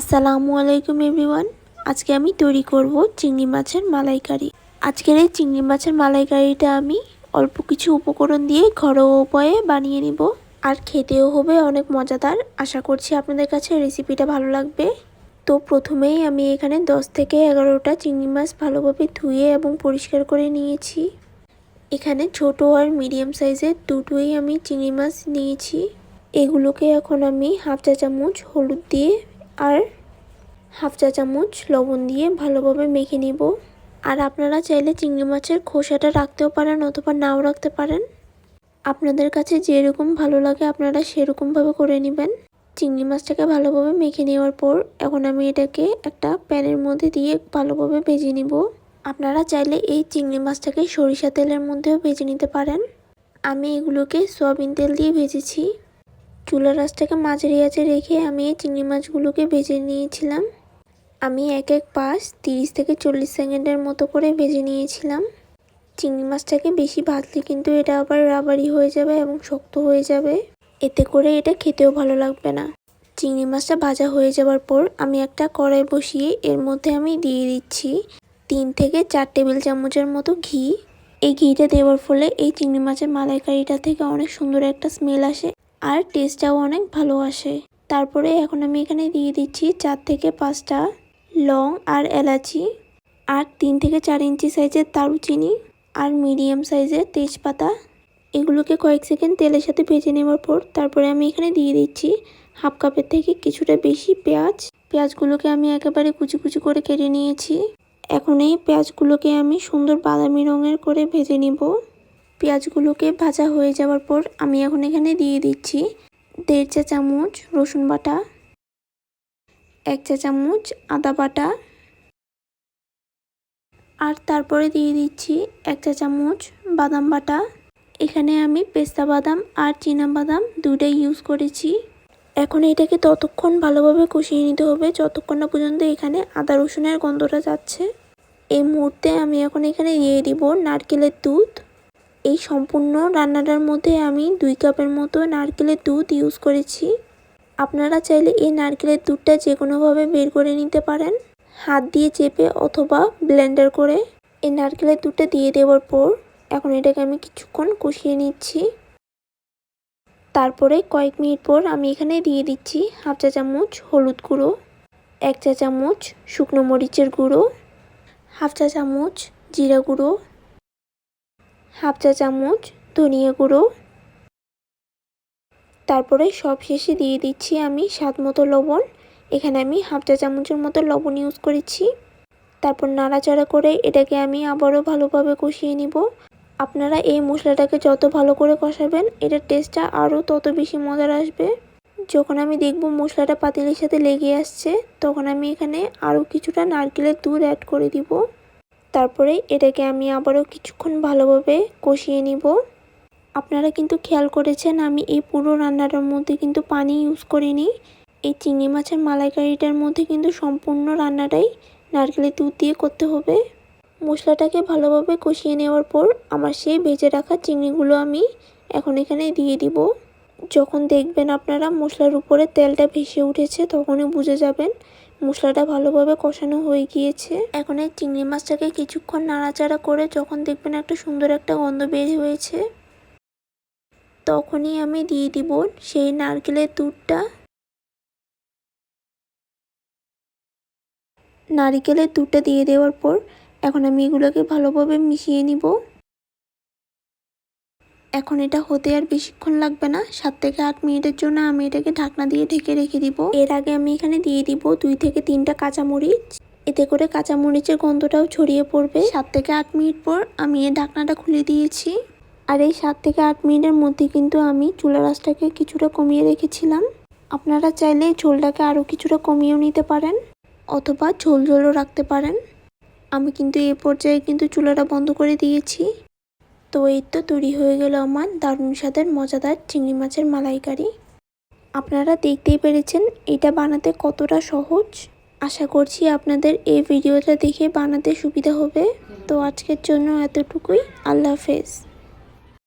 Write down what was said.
আসসালামু আলাইকুম এভরিওয়ান। আজকে আমি তৈরি করব চিংড়ি মাছের মালাইকারি। আজকের এই চিংড়ি মাছের মালাইকারিটা আমি অল্প কিছু উপকরণ দিয়ে ঘরোয়া উপায়ে বানিয়ে নিব। আর খেতেও হবে অনেক মজাদার। আশা করছি আপনাদের কাছে রেসিপিটা ভালো লাগবে। তো প্রথমেই আমি এখানে 10 থেকে এগারোটা চিংড়ি মাছ ভালোভাবে ধুয়ে এবং পরিষ্কার করে নিয়েছি। এখানে ছোট আর মিডিয়াম সাইজের দুটোই আমি চিংড়ি মাছ নিয়েছি। এগুলোকে এখন আমি হাফ চা চামচ হলুদ দিয়ে আর হাফ চা চামচ লবণ দিয়ে ভালোভাবে মেখে নিব। আর আপনারা চাইলে চিংড়ি মাছের খোসাটা রাখতেও পারেন অথবা নাও রাখতে পারেন। আপনাদের কাছে যেরকম ভালো লাগে আপনারা সেরকমভাবে করে নেবেন। চিংড়ি মাছটাকে ভালোভাবে মেখে নেওয়ার পর এখন আমি এটাকে একটা প্যানের মধ্যে দিয়ে ভালোভাবে ভেজে নিব। আপনারা চাইলে এই চিংড়ি মাছটাকে সরিষা তেলের মধ্যেও ভেজে নিতে পারেন। আমি এগুলোকে সয়াবিন তেল দিয়ে ভেজেছি। চুলা রাসটাকে মাঝারি আঁচে রেখে আমি এই চিংড়ি মাছগুলোকে ভেজে নিয়েছিলাম। আমি এক এক পাশ তিরিশ থেকে চল্লিশ সেকেন্ডের মতো করে ভেজে নিয়েছিলাম। চিংড়ি মাছটাকে বেশি ভাজলে কিন্তু এটা আবার রাবারি হয়ে যাবে এবং শক্ত হয়ে যাবে। এতে করে এটা খেতেও ভালো লাগবে না। চিংড়ি মাছটা ভাজা হয়ে যাওয়ার পর আমি একটা কড়াই বসিয়ে এর মধ্যে আমি দিয়ে দিচ্ছি তিন থেকে চার টেবিল চামচের মতো ঘি। এই ঘিটা দেওয়ার ফলে এই চিংড়ি মাছের মালাইকারিটা থেকে অনেক সুন্দর একটা স্মেল আসে। আর টেস্টটাও অনেক ভালো আসে। তারপরে এখন আমি এখানে দিয়ে দিচ্ছি চার থেকে পাঁচটা লং আর এলাচি আর তিন থেকে চার ইঞ্চি সাইজের দারুচিনি আর মিডিয়াম সাইজের তেজপাতা। এগুলোকে কয়েক সেকেন্ড তেলের সাথে ভেজে নেওয়ার পর তারপরে আমি এখানে দিয়ে দিচ্ছি হাফ কাপের থেকে কিছুটা বেশি পেঁয়াজ। পেঁয়াজগুলোকে আমি একেবারে কুচি কুচি করে কেটে নিয়েছি। এখন এই পেঁয়াজগুলোকে আমি সুন্দর বাদামি রঙের করে ভেজে নিব। পেঁয়াজগুলোকে ভাজা হয়ে যাওয়ার পর আমি এখন এখানে দিয়ে দিচ্ছি দেড় চা চামচ রসুন বাটা, এক চা চামচ আদা বাটা আর তারপরে দিয়ে দিচ্ছি এক চা চামচ বাদাম বাটা। এখানে আমি পেস্তা বাদাম আর চীনা বাদাম দুটাই ইউজ করেছি। এখন এটাকে ততক্ষণ ভালোভাবে কষিয়ে নিতে হবে, যতক্ষণ না পর্যন্ত এখানে আদা রসুনের গন্ধটা যাচ্ছে। এই মুহূর্তে আমি এখন এখানে দিয়ে দিব নারকেলের দুধ। এই সম্পূর্ণ রান্নাটার মধ্যে আমি দুই কাপের মতো নারকেলের দুধ ইউজ করেছি। আপনারা চাইলে এই নারকেলের দুধটা যে কোনোভাবে বের করে নিতে পারেন। হাত দিয়ে চেপে অথবা ব্লেন্ডার করে এই নারকেলের দুধটা দিয়ে দেওয়ার পর এখন এটাকে আমি কিছুক্ষণ কষিয়ে নিচ্ছি। তারপরে কয়েক মিনিট পর আমি এখানে দিয়ে দিচ্ছি হাফ চা চামচ হলুদ গুঁড়ো, এক চা চামচ শুকনো মরিচের গুঁড়ো, হাফ চা চামচ জিরা গুঁড়ো হাফ চা চামচ ধনিয়া গুঁড়ো। তারপরে সব শেষে দিয়ে দিচ্ছি আমি স্বাদ মতো লবণ। এখানে আমি হাফ চা চামচের মতো লবণ ইউজ করেছি। তারপর নাড়াচাড়া করে এটাকে আমি আবারও ভালোভাবে কষিয়ে নিব। আপনারা এই মশলাটাকে যত ভালো করে কষাবেন, এটার টেস্টটা আরও তত বেশি মজার আসবে। যখন আমি দেখব মশলাটা পাতিলের সাথে লেগে আসছে, তখন আমি এখানে আরও কিছুটা নারকেলের দুধ অ্যাড করে দিব। তারপরে এটাকে আমি আবারও কিছুক্ষণ ভালোভাবে কষিয়ে নিব। আপনারা কিন্তু খেয়াল করেছেন, আমি এই পুরো রান্নাটার মধ্যে কিন্তু পানি ইউজ করিনি। এই চিংড়ি মাছের মালাইকারিটার মধ্যে কিন্তু সম্পূর্ণ রান্নাটাই নারকেলের দুধ দিয়ে করতে হবে। মশলাটাকে ভালোভাবে কষিয়ে নেওয়ার পর আমার সেই ভেজে রাখা চিংড়িগুলো আমি এখন এখানে দিয়ে দিব। যখন দেখবেন আপনারা মশলার উপরে তেলটা ভেসে উঠেছে, তখনই বুঝে যাবেন মশলাটা ভালোভাবে কষানো হয়ে গিয়েছে। এখন এই চিংড়ি মাছটাকে কিছুক্ষণ নাড়াচাড়া করে যখন দেখবেন একটা সুন্দর একটা গন্ধ বের হয়েছে, তখনই আমি দিয়ে দিব সেই নারকেলের দুধটা। নারিকেলের দুধটা দিয়ে দেওয়ার পর এখন আমি এগুলোকে ভালোভাবে মিশিয়ে নিব। এখন এটা হতে আর বেশিক্ষণ লাগবে না। সাত থেকে আট মিনিটের জন্য আমি এটাকে ঢাকনা দিয়ে ঢেকে রেখে দিব। এর আগে আমি এখানে দিয়ে দিব দুই থেকে তিনটা কাঁচামরিচ। এতে করে কাঁচামরিচের গন্ধটাও ছড়িয়ে পড়বে। সাত থেকে আট মিনিট পর আমি এই ঢাকনাটা খুলে দিয়েছি। আর এই সাত থেকে আট মিনিটের মধ্যে কিন্তু আমি চুলা রাসটাকে কিছুটা কমিয়ে রেখেছিলাম। আপনারা চাইলে ঝোলটাকে আরও কিছুটা কমিয়েও নিতে পারেন, অথবা ঝোল ঝোলও রাখতে পারেন। আমি কিন্তু এ পর্যায়ে কিন্তু চুলাটা বন্ধ করে দিয়েছি। তো এই তো তৈরি হয়ে গেল আমার দারুণ স্বাদের, মজাদার চিংড়ি মাছের মালাইকারি। আপনারা দেখতেই পেরেছেন এটা বানাতে কতটা সহজ। আশা করছি আপনাদের এই ভিডিওটা দেখে বানাতে সুবিধা হবে। তো আজকের জন্য এতটুকুই। আল্লাহ হাফেজ।